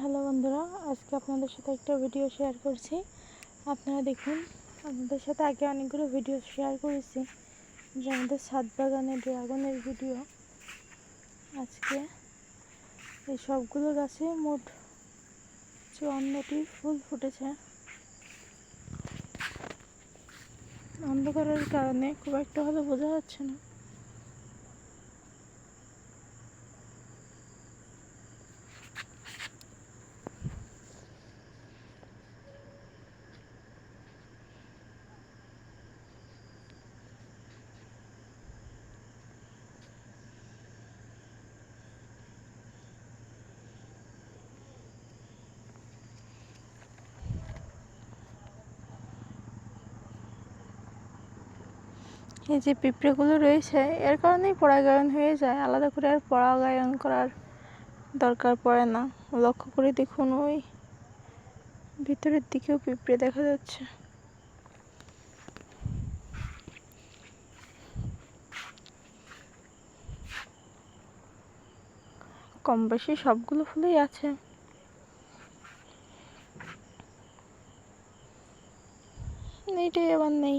Hello বন্ধুরা, আজকে আপনাদের সাথে একটা ভিডিও শেয়ার করছি। আপনারা দেখুন, আপনাদের সাথে আগে অনেকগুলো ভিডিও শেয়ার করেছি। যে আমাদের ছাদ বাগানে ড্রাগনের ভিডিও আজকে এই সবগুলো গাছে মোট চুয়ান্নটি ফুল ফুটেছে। অন্ধকারের কারণে খুব একটা ভালো বোঝা যাচ্ছে না। এই যে পিঁপড়েগুলো রয়েছে, এর কারণেই পরাগায়ন হয়ে যায়। আলাদা করে আর পরাগায়ন করার দরকার পড়ে না। লক্ষ্য করে দেখুন, ওই ভিতরের দিকেও পিঁপড়ে দেখা যাচ্ছে। কম বেশি সবগুলো ফুলেই আছে। এইটাই আবার নেই।